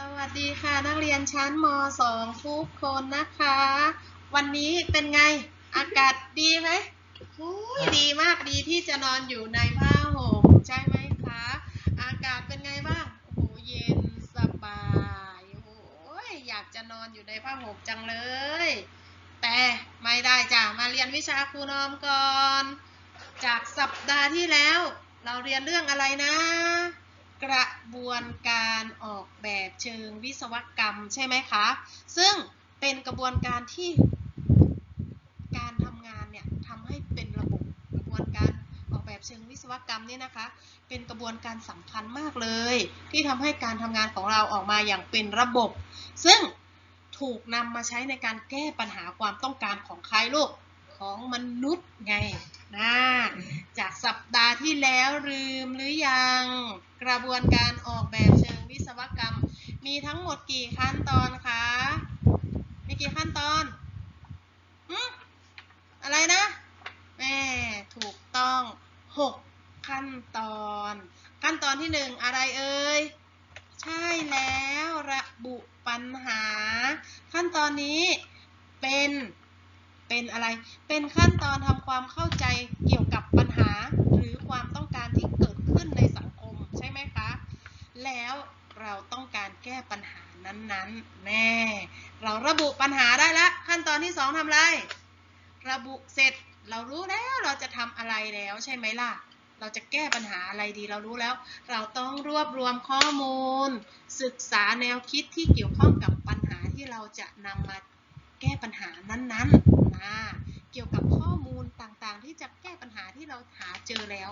สวัสดีค่ะนักเรียนชั้นม .2 ทุกคนนะคะ วันนี้เป็นไงอากาศดีไหมอุ้ยดีมากดีที่จะนอนอยู่ในผ้าห่มใช่ไหมคะ อากาศเป็นไงบ้างโอ้เย็นสบายโอ้ยอยากจะนอนอยู่ในผ้าห่มจังเลย แต่ไม่ได้จ้ะมาเรียนวิชาครูนอมก่อน จากสัปดาห์ที่แล้ว เราเรียนเรื่องอะไรนะ กระ บวนการออกแบบเชิงวิศวกรรมใช่ไหมคะ ซึ่งเป็นกระบวนการที่การทำงานเนี่ยทำให้เป็นระบบกระบวนการออกแบบเชิงวิศวกรรมเนี่ยนะคะ เป็นกระบวนการสำคัญมากเลย ที่ทำให้การทำงานของเราออกมาอย่างเป็นระบบ ซึ่งถูกนำมาใช้ในการแก้ปัญหาความต้องการของใครลูก ของมนุษย์ไงนะจากสัปดาห์ที่แล้วลืมหรือยัง กระบวนการออกแบบเชิงวิศวกรรม มีทั้งหมดกี่ขั้นตอนคะ มีกี่ขั้นตอนหืมอะไรนะแม่ถูกต้อง 6 ขั้นตอน ขั้นตอนที่หนึ่งอะไรเอ่ยใช่แล้วระบุปัญหา ขั้นตอนนี้เป็น เป็นอะไร เป็นขั้นตอนทำความเข้าใจเกี่ยวกับปัญหา หรือความต้องการที่เกิดขึ้นในสังคมใช่ไหมคะ แล้วเราต้องการแก้ปัญหานั้นๆ แน่ เราระบุปัญหาได้ละขั้นตอนที่สองทำอะไร ระบุเสร็จเรารู้แล้วเราจะทำอะไรแล้วใช่ไหมล่ะ เราจะแก้ปัญหาอะไรดีเรารู้แล้ว เราต้องรวบรวมข้อมูล ศึกษาแนวคิดที่เกี่ยวข้องกับปัญหาที่เราจะนำมา ก้ปัญหานั้นๆนะเกี่ยวกับข้อมูลต่างๆ ที่จะแก้ปัญหาที่เราหาเจอแล้ว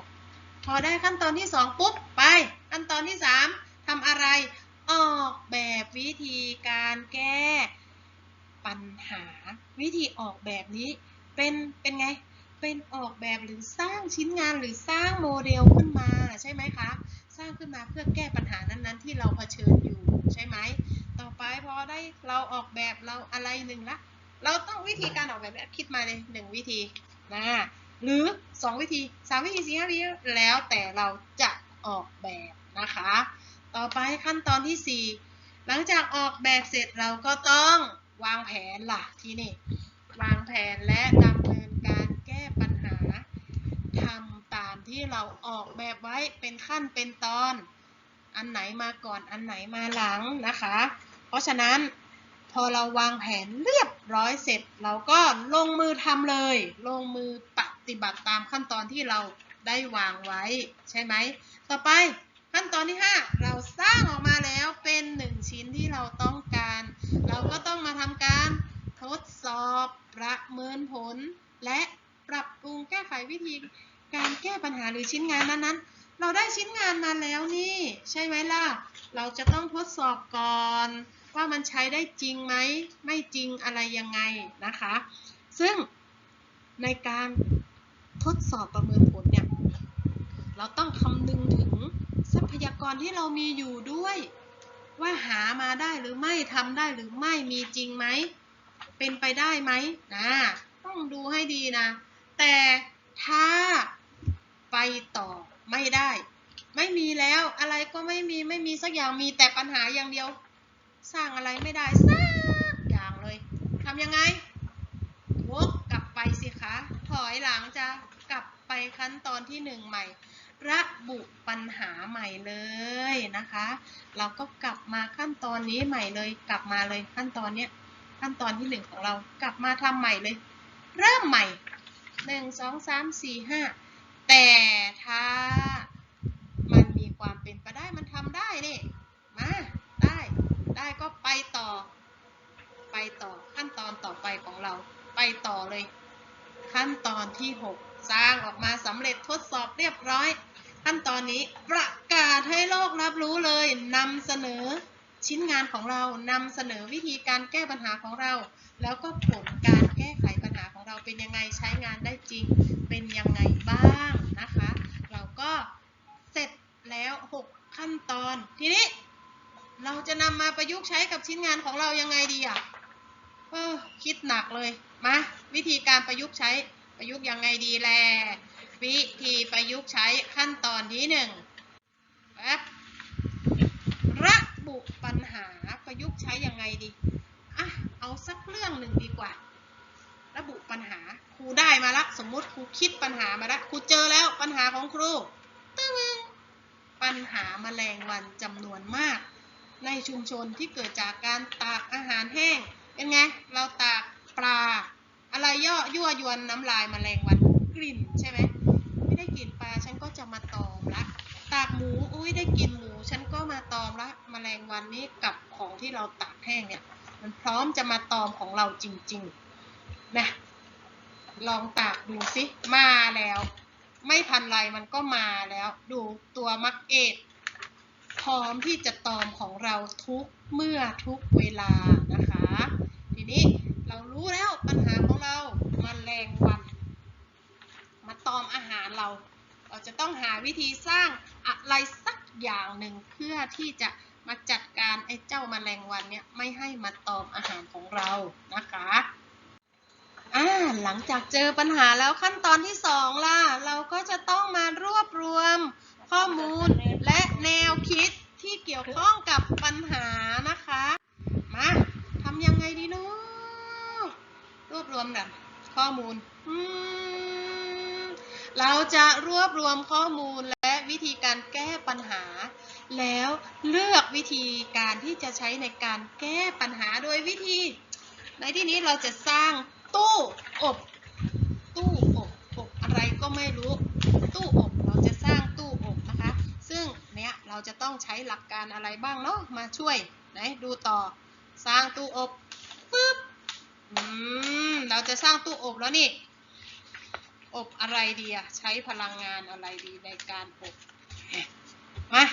พอได้ขั้นตอนที่สองปุ๊บ ไปขั้นตอนที่สามทำอะไร ออกแบบวิธีการแก้ปัญหา วิธีออกแบบนี้เป็นเป็นไงเป็นออกแบบหรือสร้างชิ้นงานหรือสร้างโมเดลขึ้นมาใช่ไหมคะ สร้างขึ้นมาเพื่อแก้ปัญหานั้นๆ ที่เราเผชิญอยู่ใช่ไหมต่อไปพอได้เราออกแบบเราอะไรหนึ่งละ เราต้องวิธีการออกแบบเนี่ยคิดมาเลยหนึ่งวิธีนะหรือสองวิธีสามวิธีสี่วิธีแล้วแต่เราจะออกแบบนะคะ ต่อไปขั้นตอนที่สี่หลังจากออกแบบเสร็จเราก็ต้องวางแผนล่ะที่นี่ วางแผนและดำเนินการแก้ปัญหาทำตามที่เราออกแบบไว้เป็นขั้นเป็นตอน อันไหนมาก่อนอันไหนมาหลังนะคะ เพราะฉะนั้น พอเราวางแผนเรียบร้อยเสร็จ เราก็ลงมือทำเลย ลงมือปฏิบัติตามขั้นตอนที่เราได้วางไว้ ใช่ไหม ต่อไปขั้นตอนที่ 5 เราสร้างออกมาแล้วเป็นหนึ่งชิ้นที่เราต้องการ เราก็ต้องมาทำการทดสอบประเมินผล และปรับปรุงแก้ไขวิธีการแก้ปัญหาหรือชิ้นงานนั้นๆ เราได้ชิ้นงานมาแล้วนี่ ใช่ไหมล่ะ เราจะต้องทดสอบก่อน ว่ามันใช้ได้จริงไหมไม่จริงอะไรยังไงนะคะ ซึ่งในการทดสอบประเมินผลเนี่ยเราต้องคำนึงถึงทรัพยากรที่เรามีอยู่ด้วย ว่าหามาได้หรือไม่ทำได้หรือไม่มีจริงไหมเป็นไปได้ไหมนะต้องดูให้ดีนะ แต่ถ้าไปต่อไม่ได้ ไม่มีแล้วอะไรก็ไม่มีไม่มีสักอย่างมีแต่ปัญหาอย่างเดียว สร้างอะไรไม่ได้สักอย่างเลยทำยังไงวกกลับไปสิคะ ถอยหลังจะกลับไปขั้นตอนที่หนึ่งใหม่ ระบุปัญหาใหม่เลยนะคะ เราก็กลับมาขั้นตอนนี้ใหม่เลย กลับมาเลยขั้นตอนเนี้ยขั้นตอนที่หนึ่งของเรากลับมาทำใหม่เลย เริ่มใหม่หนึ่งสองสามสี่ห้าแต่ถ้ามันมีความเป็นไปได้มันทำได้นี่ ได้ก็ไปต่อ ไปต่อขั้นตอนต่อไปของเรา ไปต่อเลย ขั้นตอนที่ 6 สร้างออกมาสำเร็จทดสอบเรียบร้อย ขั้นตอนนี้ประกาศให้โลกรับรู้เลยนำเสนอชิ้นงานของเรานำเสนอวิธีการแก้ปัญหาของเรา แล้วก็ผลการแก้ไขปัญหาของเราเป็นยังไงใช้งานได้จริง เป็นยังไงบ้างนะคะ เราก็เสร็จแล้ว 6 ขั้นตอนทีนี้ เราจะนำมาประยุกต์ใช้กับชิ้นงานของเรายังไงดีอะเออคิดหนักเลยมาวิธีการประยุกต์ใช้ประยุกต์ยังไงดีแลวิธีประยุกต์ใช้ขั้นตอนที่หนึ่งแป๊บระบุปัญหาใช้ยังไงดีอะเอาสักเรื่องหนึ่งดีกว่า ระบุปัญหาครูได้มาละสมมุติครูคิดปัญหามาละครูเจอแล้วปัญหาของครูตึ้งปัญหาแมลงวันจำนวนมาก ในชุมชนที่เกิดจากการตากอาหารแห้ง เป็นไง เราตากปลา อะไรย่อยั่วยวนน้ำลายแมลงวันกลิ่นใช่ไหมไม่ได้กลิ่นปลาฉันก็จะมาตอมละตากหมูอุ้ยได้กลินหมู ฉันก็มาตอมละแมลงวันนี้กับของที่เราตากแห้งเนี่ยมันพร้อมจะมาตอมของเราจริงๆนะลองตากดูสิมาแล้ว ไม่พันไรมันก็มาแล้ว ดูตัวมักเอด พร้อมที่จะตอมของเราทุกเมื่อทุกเวลานะคะ ทีนี้เรารู้แล้วปัญหาของเรามแมลงวัน มาตอมอาหารเรา เราจะต้องหาวิธีสร้างอะไรสักอย่างหนึ่งเพื่อที่จะมาจัดการไอ้เจ้าแมลงวันเนี่ยไม่ให้มาตอมอาหารของเรานะคะอ่าหลังจากเจอปัญหาแล้วขั้นตอนที่สองล่ะ เราก็จะต้องมารวบรวม ข้อมูลและแนวคิดที่เกี่ยวข้องกับปัญหานะคะ มาทำยังไงดีเนาะรวบรวมแบบข้อมูลอเราจะรวบรวมข้อมูลและวิธีการแก้ปัญหา แล้วเลือกวิธีการที่จะใช้ในการแก้ปัญหาโดยวิธี ในที่นี้เราจะสร้างตู้อบ ตู้อบ อบอะไรก็ไม่รู้ ตู้อบเราจะสร้างตู้อบนะคะ ซึ่งเนี้ยเราจะต้องใช้หลักการอะไรบ้างเนาะมาช่วยไหนดูต่อสร้างตู้อบปึ๊บอืมเราจะสร้างตู้อบแล้วนี่ อบอะไรดีอะใช้พลังงานอะไรดีในการอบมา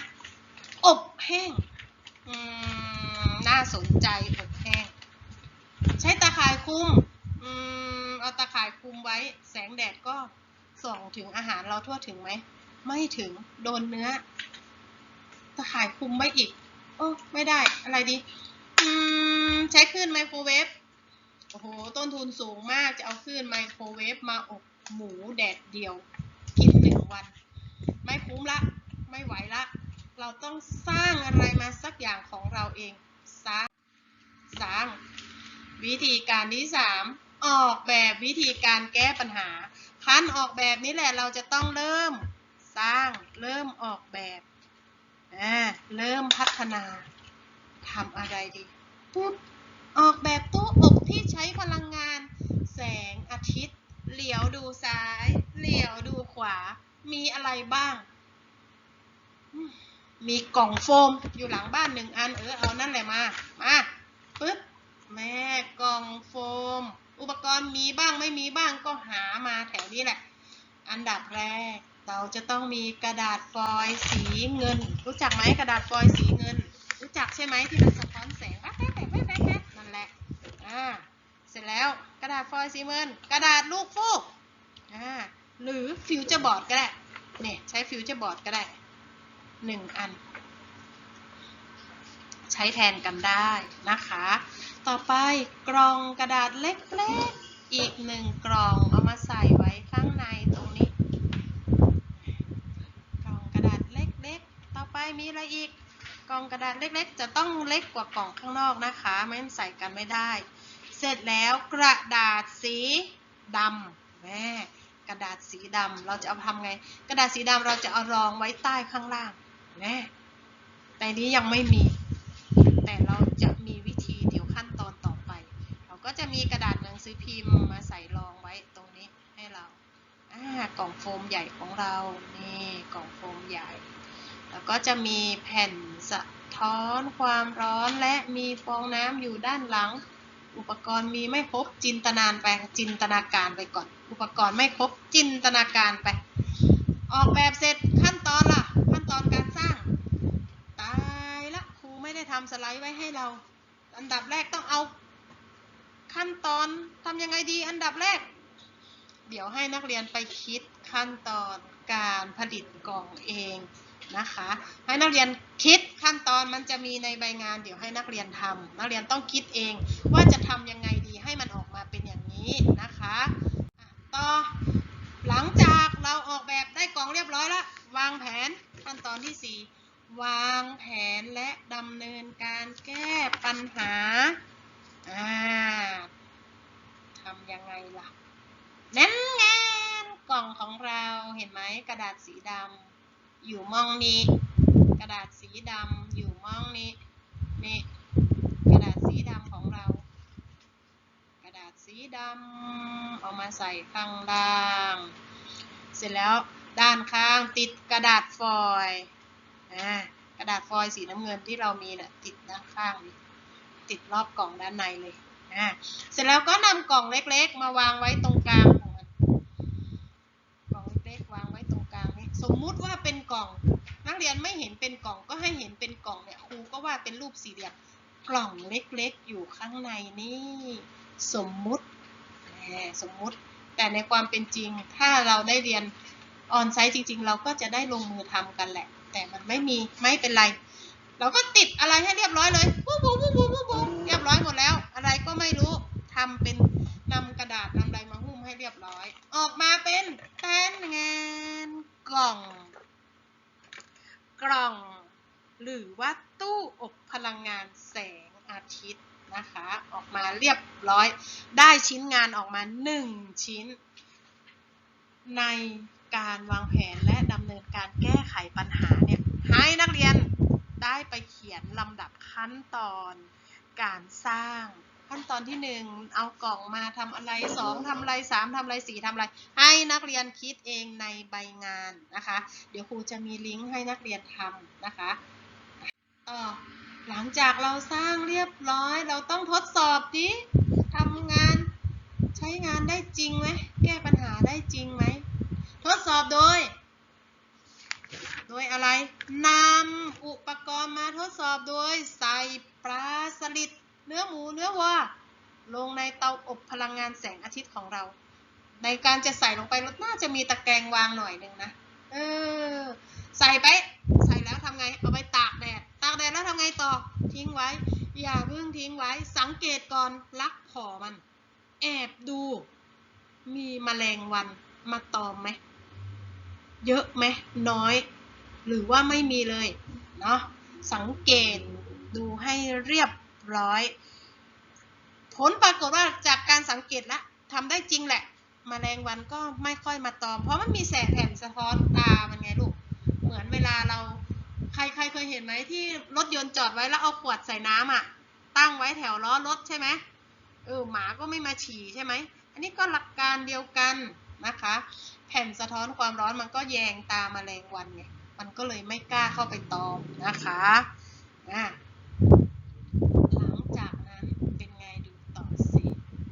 อบแห้งอืมน่าสนใจอบแห้ง ใช้ตาข่ายคุมอืมเอาตาข่ายคุมไว้ แสงแดดก็ส่องถึงอาหารเราทั่วถึงไหมไม่ถึงโดนเนื้อ ตาข่ายคุมไว้อีก โอ้ไม่ได้ อะไรดี อืม ใช้คลื่นไมโครเวฟ โอ้โห ต้นทุนสูงมาก จะเอาคลื่นไมโครเวฟมาอบหมูแดดเดียว กินหนึ่งวัน ไม่คุ้มละ ไม่ไหวละ เราต้องสร้างอะไรมาสักอย่างของเราเองสร้างสร้าง วิธีการที่สามออกแบบวิธีการแก้ปัญหา ขั้นออกแบบนี้แหละเราจะต้องเริ่มสร้างเริ่มออกแบบ อ่าเริ่มพัฒนาทำอะไรดีปุ๊บออกแบบตู้อบที่ใช้พลังงาน แสงอาทิตย์ เหลียวดูซ้าย เหลียวดูขวา มีอะไรบ้าง มีกล่องโฟมอยู่หลังบ้านหนึ่งอัน เออเอานั่นแหละมา มาปึ๊บแม่กล่องโฟม อุปกรณ์มีบ้างไม่มีบ้างก็หามาแถวนี้แหละ อันดับแรก เราจะต้องมีกระดาษฟอยล์สีเงิน รู้จักไหมกระดาษฟอยล์สีเงิน รู้จักใช่ไหมที่มันสะท้อนแสงแป๊บแป๊บแป๊บแป๊บแป๊บแป๊บนั่นแหละอ่าเสร็จแล้วกระดาษฟอยล์สีเงิน กระดาษลูกฟูกอ่าหรือฟิวเจอร์บอร์ดก็ได้เนี่ยใช้ฟิวเจอร์บอร์ดก็ได้หนึ่งอัน ใช้แทนกันได้นะคะ ต่อไปกล่องกระดาษเล็กๆอีกหนึ่งกล่องเอามาใส่ไว้ข้างในตรงนี้ กล่องกระดาษเล็กๆ ต่อไป มีอะไรอีก กล่องกระดาษเล็กๆ จะต้องเล็กกว่ากล่องข้างนอกนะคะ ไม่ใส่กันไม่ได้ เสร็จแล้วกระดาษสีดำแม่กระดาษสีดำเราจะเอาทำไง กระดาษสีดำเราจะเอารองไว้ใต้ข้างล่างแม่แต่นี้ยังไม่มี แต่เราจะมีวิธีเดี๋ยวขั้นตอนต่อไป เราก็จะมีกระดาษหนังสือพิมพ์มาใส่รองไว้ตรงนี้ให้เราอ่ากล่องโฟมใหญ่ของเรา นี่กล่องโฟมใหญ่ แล้วก็จะมีแผ่นสะท้อนความร้อนและมีฟองน้ำอยู่ด้านหลัง อุปกรณ์มีไม่ครบจินตนานไปจินตนาการไปก่อน อุปกรณ์ไม่ครบจินตนาการไป ออกแบบเสร็จขั้นตอนล่ะ ขั้นตอนการสร้าง ตายละครูไม่ได้ทำสไลด์ไว้ให้เรา อันดับแรกต้องเอา ขั้นตอนทำยังไงดีอันดับแรก เดี๋ยวให้นักเรียนไปคิดขั้นตอนการผลิตกล่องเอง นะคะ ให้นักเรียนคิดขั้นตอนมันจะมีในใบงาน เดี๋ยวให้นักเรียนทำนักเรียนต้องคิดเอง ว่าจะทำยังไงดีให้มันออกมาเป็นอย่างนี้นะคะต่อหลังจากเราออกแบบได้กล่องเรียบร้อยแล้ว วางแผนขั้นตอนที่ 4 วางแผนและดำเนินการแก้ปัญปัญหาอ่าทำยังไงล่ะนั่นไงกล่องของเราเห็นไหมกระดาษสีดำ อยู่มองนี้ กระดาษสีดำอยู่มองนี้นี่กระดาษสีดำของเรา กระดาษสีดำเอามาใส่ข้างล่าง เสร็จแล้วด้านข้างติดกระดาษฟอยล์กระดาษฟอยล์สีน้ำเงินที่เรามีนี่ยติดด้านข้างนี่ติดรอบกล่องด้านในเลย เสร็จแล้วก็นำกล่องเล็กๆ มาวางไว้ตรงกลางของมัน กล่องเล็กๆวางไว้ตรงกลางนี้ สมมุติว่าเป็นกล่อง นักเรียนไม่เห็นเป็นกล่องก็ให้เห็นเป็นกล่องเนี่ยครูก็ว่าเป็นรูปสี่เหลี่ยมกล่องเล็กๆ อยู่ข้างในนี่สมมุติแหมสมมุติ แต่ในความเป็นจริง ถ้าเราได้เรียนออนไซต์จริง ๆ เราก็จะได้ลงมือทำกันแหละ แต่มันไม่มีไม่เป็นไร เราก็ติดอะไรให้เรียบร้อยเลยปุ๊บปุ๊บปุ๊บปุ๊บปุ๊บเรียบร้อยหมดแล้ว อะไรก็ไม่รู้ทำเป็นนำกระดาษนำอะไรมาห ให้เรียบร้อย ออกมาเป็นแทนงานกล่อง กล่อง หรือว่าตู้อบพลังงานแสงอาทิตย์นะคะ ออกมาเรียบร้อย ได้ชิ้นงานออกมา 1 ชิ้น ในการวางแผนและดำเนินการแก้ไขปัญหาเนี่ยให้นักเรียนได้ไปเขียนลำดับขั้นตอนการสร้าง ขั้นตอนที่1เอากล่องมาทำอะไร2ทำอะไร3ทำอะไร4ทำอะไร ให้นักเรียนคิดเองในใบงานนะคะ เดี๋ยวครูจะมีลิงก์ให้นักเรียนทำนะคะต่อหลังจากเราสร้างเรียบร้อย เราต้องทดสอบดิทำงานใช้งานได้จริงไหมแก้ปัญหาได้จริงไหมทดสอบโดย โดยอะไรนำอุปกรณ์มาทดสอบโดยใส่ปลาสลิด เนื้อหมูเนื้อวัวลงในเตาอบพลังงานแสงอาทิตย์ของเรา ในการจะใส่ลงไปรถน่าจะมีตะแกรงวางหน่อยหนึ่งนะเออใส่ไป ใส่แล้วทำไงเอาไปตากแดดตากแดดแล้วทำไงต่อทิ้งไว้ อย่าเพิ่งทิ้งไว้ สังเกตก่อนลักผอมัน แอบดู มีแมลงวันมาตอมไหมเยอะไหมน้อย หรือว่าไม่มีเลยเนาะสังเกตดูให้เรียบ ร้อย ผลปรากฏว่าจากการสังเกตแล้วทำได้จริงแหละมแมลงวันก็ไม่ค่อยมาตอม เพราะมันมีแสงแผ่นสะท้อนตามันไงลูก เหมือนเวลาเราใครใครเคยเห็นไหมที่รถยนต์จอดไว้แล้วเอาขวดใส่น้ำอะ ตั้งไว้แถวล้อรถใช่ไหมเออหมาก็ไม่มาฉี่ใช่ไหม อันนี้ก็หลักการเดียวกันนะคะ แผ่นสะท้อนความร้อนมันก็แยงตามแมลงวันไงมันก็เลยไม่กล้าเข้าไปตอมนะคะอะหลังจากนั้นเป็นไงดูต่อสิ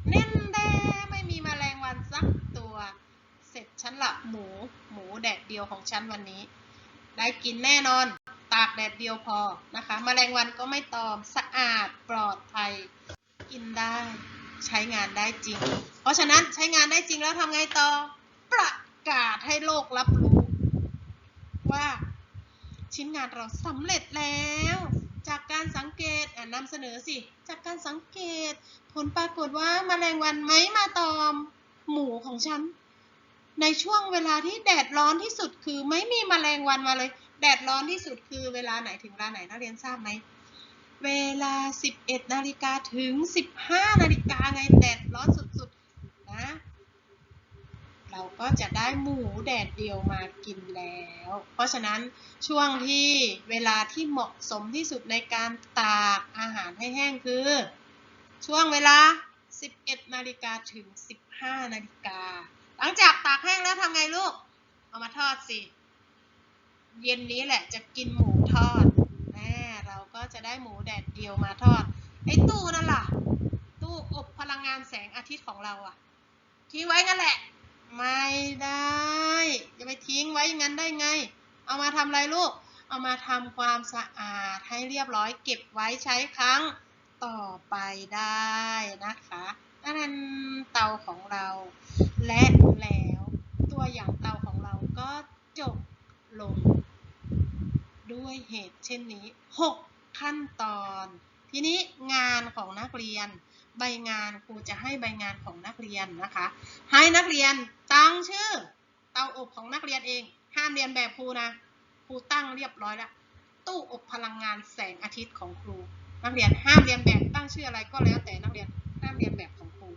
เน่นแด้ไม่มีแมลงวันสักตัว เสร็จฉันละหมู หมูแดดเดียวของฉันวันนี้ ได้กินแน่นอน ตากแดดเดียวพอนะคะแมลงวันก็ไม่ตอม สะอาดปลอดภัย กินได้ ใช้งานได้จริง เพราะฉะนั้นใช้งานได้จริงแล้วทำไงต่อ ประกาศให้โลกรับรู้ ว่าชิ้นงานเราสำเร็จแล้ว จากการสังเกตอ่านำเสนอสิ จากการสังเกต ผลปรากฏว่าแมลงวันไม่มาตอม หมูของฉัน ในช่วงเวลาที่แดดร้อนที่สุดคือไม่มีมแมลงวันมาเลย แดดร้อนที่สุดคือเวลาไหนถึงเวลาไหนนักเรียนทราบไหมเวลา 11 นาฬิกาถึง 15 นาฬิกาไงแดดร้อนสุดๆนะเราก็จะได้หมูแดดเดียวมากินแล้ว เพราะฉะนั้นช่วงที่เวลาที่เหมาะสมที่สุดในการตากอาหารให้แห้งคือ ช่วงเวลา 11 นาฬิกาถึง 15 นาฬิกา หลังจากตากแห้งแล้วทำไงลูก เอามาทอดสิ เย็นนี้แหละจะกินหมูทอดแม่เราก็จะได้หมูแดดเดียวมาทอด ไอ้ตู้นั่นล่ะ ตู้อบพลังงานแสงอาทิตย์ของเราอะทิ้งไว้งั้นแหละ ไม่ได้จะไปทิ้งไว้อย่างนั้นได้ไง เอามาทำอะไรลูก เอามาทำความสะอาดให้เรียบร้อยเก็บไว้ใช้ครั้งต่อไปได้นะคะนั่นเตาของเรา และแล้วตัวอย่างเตาของเราก็จบลง ด้วยเหตุเช่นนี้ 6 ขั้นตอน ทีนี้งานของนักเรียน ใบงานครูจะให้ใบงานของนักเรียนนะคะ ให้นักเรียนตั้งชื่อ เตาอบของนักเรียนเอง ห้ามเรียนแบบครูนะครูตั้งเรียบร้อยแล้วตู้อบพลังงานแสงอาทิตย์ของครู นักเรียนห้ามเรียนแบบตั้งชื่ออะไรก็แล้วแต่นักเรียนห้ามเรียนแบบของครู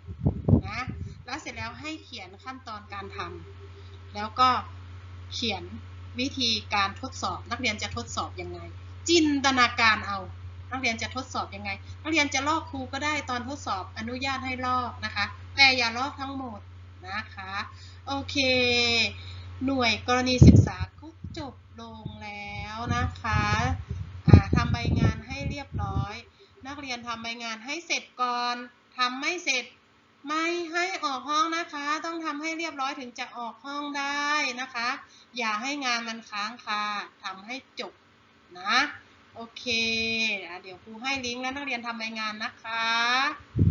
นะ แล้วเสร็จแล้วให้เขียนขั้นตอนการทำแล้วก็เขียนวิธีการทดสอบ นักเรียนจะทดสอบยังไง จินตนาการเอา นักเรียนจะทดสอบยังไง นักเรียนจะลอกครูก็ได้ตอนทดสอบอนุญาตให้ลอกนะคะ แต่อย่าลอกทั้งหมดนะคะ โอเค หน่วยกรณีศึกษาก็จบลงแล้วนะคะอ่าทำใบงานให้เรียบร้อย นักเรียนทำใบงานให้เสร็จก่อนทำไม่เสร็จ ไม่ให้ออกห้องนะคะ ต้องทำให้เรียบร้อยถึงจะออกห้องได้นะคะ อย่าให้งานมันค้างคาทำให้จบนะ โอเค เดี๋ยวครูให้ลิงก์แล้วนักเรียนทำใบงานนะคะ